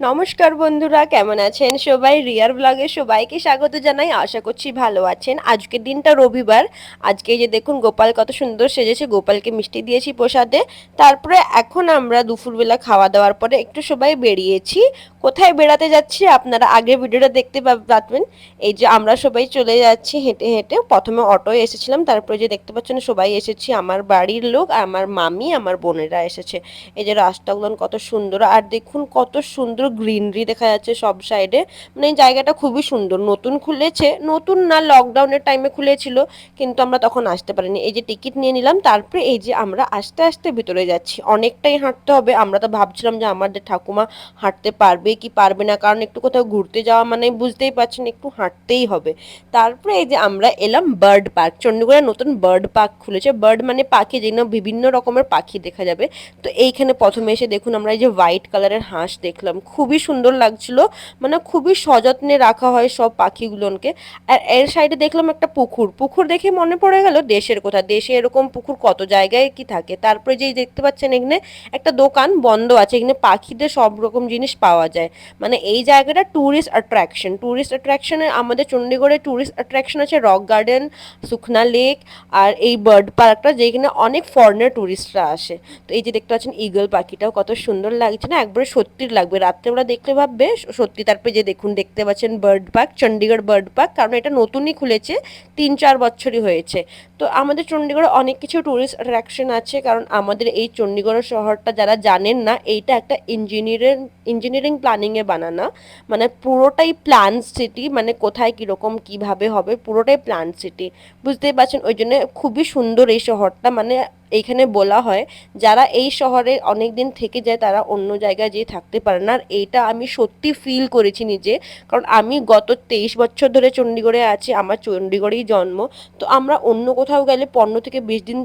নমস্কার বন্ধুরা, কেমন আছেন সবাই? রিয়ার ব্লগে সবাইকে স্বাগত জানাই। আশা করছি ভালো আছেন। আজকের দিনটা রবিবার। আজকে যে দেখুন, গোপাল কত সুন্দর সেজেছে। গোপালকে মিষ্টি দিয়েছি প্রসাদে। তারপরে এখন আমরা দুপুরবেলা খাওয়া দাওয়ার পরে একটু সবাই বেরিয়েছি। কোথায় বেড়াতে যাচ্ছি আপনারা আগের ভিডিওটা দেখতে পাবেন। এই যে আমরা সবাই চলে যাচ্ছি হেঁটে হেঁটে। প্রথমে অটোয় এসেছিলাম। তারপরে যে দেখতে পাচ্ছেন, সবাই এসেছি। আমার বাড়ির লোক, আমার মামি, আমার বোনেরা এসেছে। এই যে রাস্তাগুলো কত সুন্দর। আর দেখুন, কত সুন্দর গ্রিনারি দেখা যাচ্ছে সব সাইডে মানে এই জায়গাটা খুবই সুন্দর। নতুন খুলেছে। নতুন না লকডাউনের টাইমে খুলেছিল, কিন্তু আমরা তখন আসতে পারিনি। এই যে টিকিট নিয়ে নিলাম, তারপরে এই যে আমরা আস্তে আস্তে ভিতরে যাচ্ছি। অনেকটাই হাঁটতে হবে। আমরা তো ভাবছিলাম যে আমাদের ঠাকুমা হাঁটতে পারবে কি পারবে না, কারণ একটু কোথাও ঘুরতে যাওয়া মানে বুঝতেই পারছেন, একটু হাঁটতেই হবে। তারপরে এই যে আমরা এলাম বার্ড পার্ক চণ্ডীগড়ে নতুন বার্ড পার্ক খুলেছে। বার্ড মানে পাখি, যেগুলো বিভিন্ন রকমের পাখি দেখা যাবে। তো এইখানে প্রথমে এসে দেখুন আমরা এই যে হোয়াইট কালারের হাঁস দেখলাম। খুবই সুন্দর লাগছিল। মানে খুবই সযত্নে রাখা হয় সব পাখিগুলোকে। আর এর সাইডে দেখলাম একটা পুকুর। পুকুর দেখে মনে পড়ে গেল দেশের কথা দেশে এরকম পুকুর কত জায়গায় কি থাকে? তারপরে যেই দেখতে পাচ্ছেন এখানে একটা দোকান বন্ধ আছে। এখানে পাখিদের সব রকম জিনিস পাওয়া যায়। মানে এই জায়গাটা ট্যুরিস্ট অ্যাট্রাকশন ট্যুরিস্ট অ্যাট্রাকশনে আমাদের চণ্ডীগড়ে ট্যুরিস্ট অ্যাট্রাকশন আছে রক গার্ডেন, সুখনা লেক আর এই বার্ড পার্কটা যেখানে অনেক ফরেনার ট্যুরিস্টরা আসে। তো এই যে দেখতে পাচ্ছেন ইগল পাখিটাও কত সুন্দর লাগছে না? একবারে সত্যির লাগবে। রাত্রেবেলা দেখলে ভাববে সত্যি তারপরে যে দেখুন, দেখতে পাচ্ছেন bird park Chandigarh bird park, কারণ এটা নতুনই খুলেছে, তিন চার বছরই হয়েছে। তো আমাদের চণ্ডীগড়ে অনেক কিছু ট্যুরিস্ট অ্যাট্রাকশন আছে, কারণ আমাদের এই চণ্ডীগড় শহরটা যারা জানেন না, এইটা একটা ইঞ্জিনিয়ারিং ইঞ্জিনিয়ারিং প্ল্যানিংয়ে বানানো। মানে পুরোটাই প্ল্যান সিটি মানে কোথায় কীরকম কীভাবে হবে, পুরোটাই প্ল্যান সিটি বুঝতেই পারছেন, ওই জন্য খুবই সুন্দর এই শহরটা মানে এইখানে বলা হয়, যারা এই শহরে অনেক দিন থেকে যায় তারা অন্য জায়গায় যেয়ে থাকতে পারে না। আর এইটা আমি সত্যি ফিল করেছি নিজে, কারণ আমি গত তেইশ বছর ধরে চণ্ডীগড়ে আছি, আমার চণ্ডীগড়েই জন্ম। তো আমরা অন্য কোথাও গেলে পনেরো থেকে বিশ দিন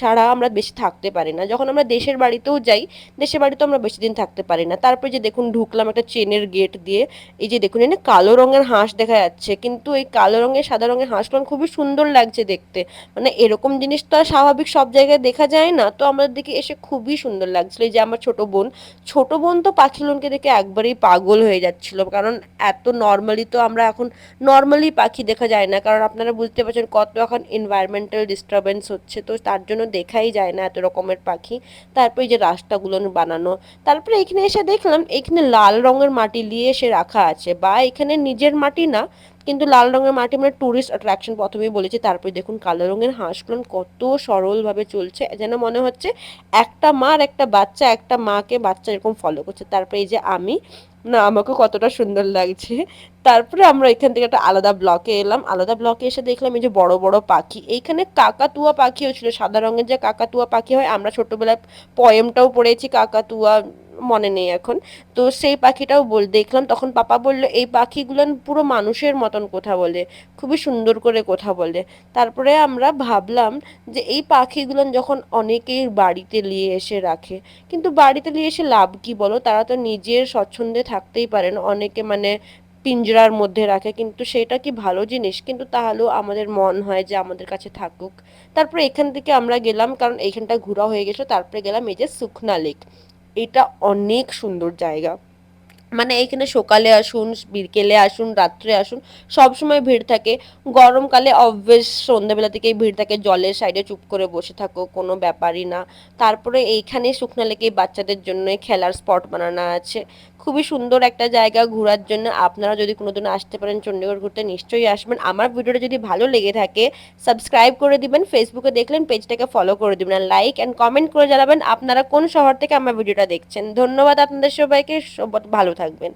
ছাড়া আমরা বেশি থাকতে পারি না। যখন আমরা দেশের বাড়িতেও যাই, দেশের বাড়িতেও আমরা বেশি দিন থাকতে পারি না। তারপরে যে দেখুন, ঢুকলাম একটা চেনের গেট দিয়ে, এই যে দেখুন এখানে কালো রঙের হাঁস দেখা যাচ্ছে। কিন্তু এই কালো রঙের, সাদা রঙের হাঁসগুলো খুবই সুন্দর লাগছে দেখতে। মানে এরকম জিনিস তো আর স্বাভাবিক সব জায়গায় দেখা যায় না। তো আমাদের দিকে এসে খুবই সুন্দর লাগছিল। এই যে আমার ছোট বোন ছোট বোন তো পাখিগুলোকে দেখে একবারেই পাগল হয়ে যাচ্ছিল। কারণ এত নর্মালি তো আমরা এখন নর্মালি পাখি দেখা যায় না। কারণ আপনারা বুঝতে পারছেন, কত এখন এনভায়রনমেন্টাল ডিস্টারবেন্স হচ্ছে। তো তার জন্য দেখাই যায় না এত রকমের পাখি। তারপরে যে রাস্তাগুলো বানানো, তারপরে এখানে এসে দেখলাম এখানে লাল রঙের মাটি নিয়ে এসে রাখা আছে। বা এখানে নিজের মাটি না কিন্তু লাল রঙের মাটি মানে ট্যুরিস্ট অ্যাট্রাকশন প্রথমেই বলেছি। তারপরে দেখুন কালো রঙের হাঁসগুলো কত সরলভাবে চলছে। যেন মনে হচ্ছে একটা মা আর একটা বাচ্চা, একটা মাকে বাচ্চা এরকম ফলো করছে। তারপরে এই যে আমি, না, আমাকে কতটা সুন্দর লাগছে। তারপরে আমরা এখান থেকে একটা আলাদা ব্লকে এলাম। আলাদা ব্লকে এসে দেখলাম এই যে বড় বড় পাখি। এইখানে কাকাতুয়া পাখিও ছিল। সাদা রঙের যে কাকাতুয়া পাখি হয়, আমরা ছোটবেলায় পয়েমটাও পড়েছি কাকাতুয়া মনে নেই এখন। তো সেই পাখিটাও বল, দেখলাম, তখন পাপা বলল, এই পাখিগুলো পুরো মানুষের মতন কথা বলে, খুবই সুন্দর করে কথা বলে। তারপরে আমরা ভাবলাম যে এই পাখিগুলো যখন অনেকেই বাড়িতে নিয়ে এসে রাখে, কিন্তু বাড়িতে নিয়ে এসে লাভ কি বলো? তারা তো নিজের স্বচ্ছন্দে থাকতেই পারেন অনেকে মানে পিঞ্জরার মধ্যে রাখে, কিন্তু সেটা কি ভালো জিনিস? কিন্তু তাহলেও আমাদের মন হয় যে আমাদের কাছে থাকুক। তারপরে এখান থেকে আমরা গেলাম, কারণ এইখানটা ঘোরা হয়ে গেছিল তারপরে গেলাম এই যে সুখনা লেক। এটা অনেক সুন্দর জায়গা। মানে এখানে সকালে আসুন, বিকেলে আসুন, রাত্রে আসুন, সব সময় ভিড় থাকে। গরমকালে অবভিয়াস সন্ধ্যাবেলা থেকেই ভিড় থাকে, জলের সাইডে চুপ করে বসে থাকো, কোনো ব্যাপারই না। তারপরে এইখানে শুকনা লেকে বাচ্চাদের জন্য খেলার স্পট বানানো আছে। খুবই সুন্দর একটা জায়গা ঘোরার জন্য। আপনারা যদি কোনোদিন আসতে পারেন চণ্ডীগড় ঘুরতে, নিশ্চয়ই আসবেন। আমার ভিডিওটা যদি ভালো লেগে থাকে সাবস্ক্রাইব করে দিবেন ফেসবুকে দেখলেন, পেজটাকে ফলো করে দিবেন, আর লাইক অ্যান্ড কমেন্ট করে জানাবেন, আপনারা কোন শহর থেকে আমার ভিডিওটা দেখছেন। ধন্যবাদ আপনাদের সবাইকে, সব ভালো থাকবেন।